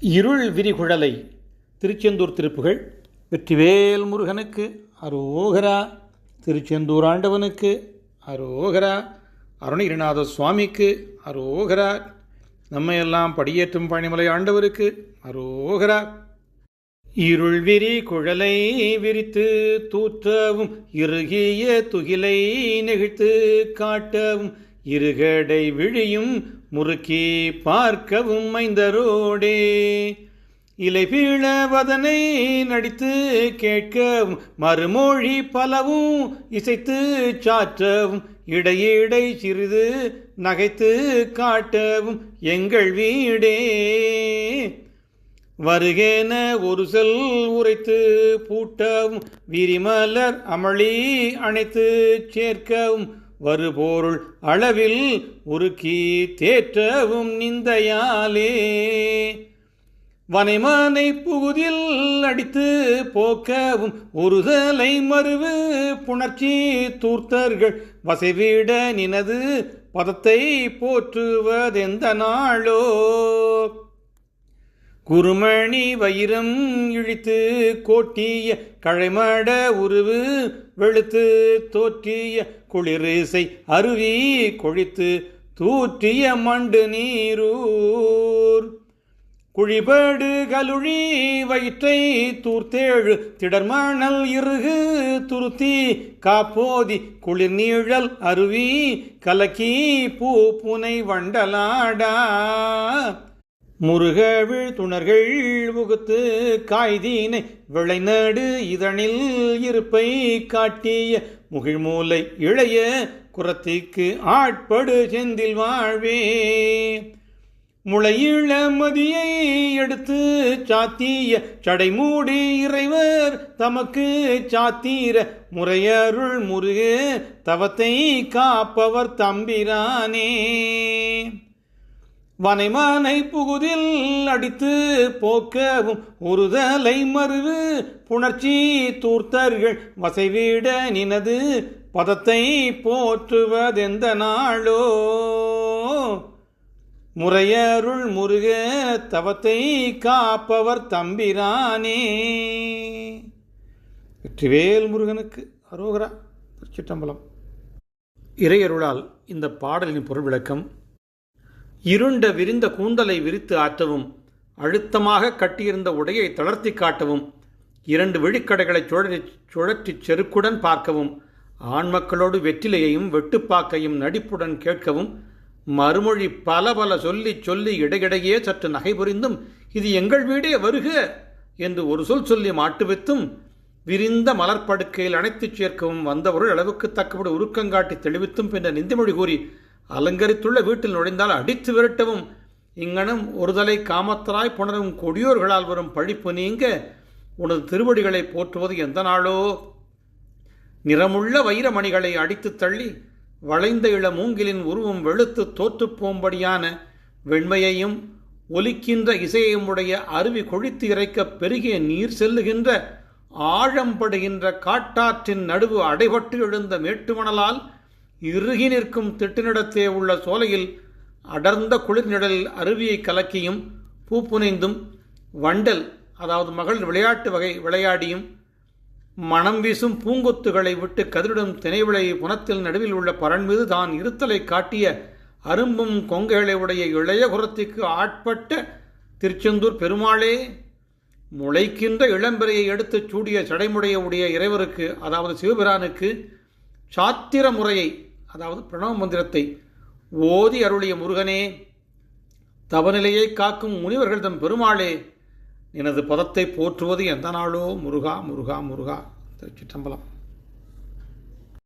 இருள் விரிகுழலை. திருச்செந்தூர் திருப்புகள் வெற்றிவேல் முருகனுக்கு அரோகரா. திருச்செந்தூர் ஆண்டவனுக்கு அரோகரா. அருணகிரிநாத சுவாமிக்கு அரோகரா. நம்மையெல்லாம் படியேற்றும் பணிமலை ஆண்டவருக்கு அரோகரா. இருள் விரி குழலை விரித்து தூற்றவும் இறுகிய துகிலை நெகிழ்த்து காட்டவும் இருகடை விழியும் முறுக்கி பார்க்கவும் மைந்தரோடே இலை பீழவதனை நடித்து கேட்கவும் மறுமொழி பலவும் இசைத்து சாற்றவும் இடையிடை சிறிது நகைத்து காட்டவும் எங்கள் வீடே. வருகேன ஒரு செல் உரைத்து பூட்டவும் விரிமலர் அமளி அணைத்து சேர்க்கவும் வருபொருள் அளவில் உருக்கி தேற்றவும் நிந்தையாலே. வனைமானை புகுதில் அடித்து போக்கவும் ஒருதலை மறுவு புணர்ச்சி தூர்த்தர்கள் வசைவிட நினது பதத்தை போற்றுவதெந்த நாளோ. குருமணி வைரம் இழித்து கோட்டிய கழைமட உருவு வெளுத்து தோற்றிய குளிரிசை அருவி கொழித்து தூற்றிய மண்டு நீரூர். குழிபடு கலுழி வயிற்றை தூர்த்தேழு திடர்மணல் இறுகு துருத்தி காப்போதி குளிர் நீழல் அருவி கலக்கி பூ புனை வண்டலாடா. முருகவிழ் துணர்கள் உகுத்து காய்தீனை விளைநடு இதனில் இருப்பை காட்டிய முகிழ்மூலை இளைய குரத்திக்கு ஆட்படு செந்தில் வாழ்வே. முளையிழ மதியை எடுத்து சாத்திய சடைமூடி இறைவர் தமக்கு சாத்தீர முறையருள் முருகு தவத்தை காப்பவர் தம்பிரானே. வனைமானை புகுதில் அடித்து போக்கவும் உறுதலை மறுவு புணர்ச்சி தூர்த்தர்கள் வசைவிட நினது பதத்தை போற்றுவதெந்த நாளோ? முறையருள் முருக தவத்தை காப்பவர் தம்பிரானே. வெற்றிவேல் முருகனுக்கு அரோகரா திருச்சிட்டம்பலம் இறையருளால் இந்த பாடலின் பொருள் விளக்கம் இருண்ட விரிந்த கூந்தலை விரித்து ஆற்றவும் அழுத்தமாக கட்டியிருந்த உடையை தளர்த்தி காட்டவும் இரண்டு விழிக்கடைகளை சுழற்றி சுழற்றி செருக்குடன் பார்க்கவும் ஆண் மக்களோடு வெற்றிலையையும் வெட்டுப்பாக்கையும் நடிப்புடன் கேட்கவும் மறுமொழி பல பல சொல்லி சொல்லி இடையிடையே சற்று நகை புரிந்தும் இது எங்கள் வீடே வருக! என்று ஒரு சொல் சொல்லி மாட்டுவித்தும் விரிந்த மலர்படுக்கையில் அணைத்துச் சேர்க்கவும் வந்தவர்கள் அளவுக்கு தக்கபடி உருக்கங்காட்டி தெளிவித்தும் பின்னர் நிந்திமொழி கூறி அலங்கரித்துள்ள வீட்டில் நுழைந்தால் அடித்து விரட்டவும். இங்கனம் ஒருதலை காமத்தராய் புணரும் கொடியோர்களால் வரும் பழிப்பு நீங்க உனது திருவடிகளை போற்றுவது எந்த நாளோ? நிறமுள்ள வைரமணிகளை அடித்துத் தள்ளி வளைந்த இள மூங்கிலின் உருவம் வெளுத்து தோற்றுப்போம்படியான வெண்மையையும் ஒலிக்கின்ற இசையையும் உடைய அருவி கொழித்து இறைக்க பெருகிய நீர் செல்லுகின்ற ஆழம்படுகின்ற காட்டாற்றின் நடுவு அடைபட்டு எழுந்த மேட்டுமணலால் இறுகி நிற்கும் திட்டுனிடத்தே உள்ள சோலையில் அடர்ந்த குளிர் நிழலில் அருவியை கலக்கியும் பூப்புனைந்தும் வண்டல் அதாவது மகள் விளையாட்டு வகை விளையாடியும் மனம் வீசும் பூங்கொத்துகளை விட்டு கதிரிடும் திணைவிளை புனத்தில் நடுவில் உள்ள பரன் மீது தான் இருத்தலை காட்டிய அரும்பும் கொங்கைகளை உடைய இளைய குரத்திற்கு ஆட்பட்ட திருச்செந்தூர் பெருமாளே முளைக்கின்ற இளம்பெறையை எடுத்துச் சூடிய சடைமுடைய உடைய இறைவருக்கு அதாவது சிவபிரானுக்கு சாத்திர முறையை அதாவது பிரணவ மந்திரத்தை ஓதி அருளிய முருகனே தவநிலையை காக்கும் முனிவர்கள் தம் பெருமாளே எனது பதத்தை போற்றுவது எந்த நாளோ? முருகா முருகா முருகா. திருச்சிற்றம்பலம்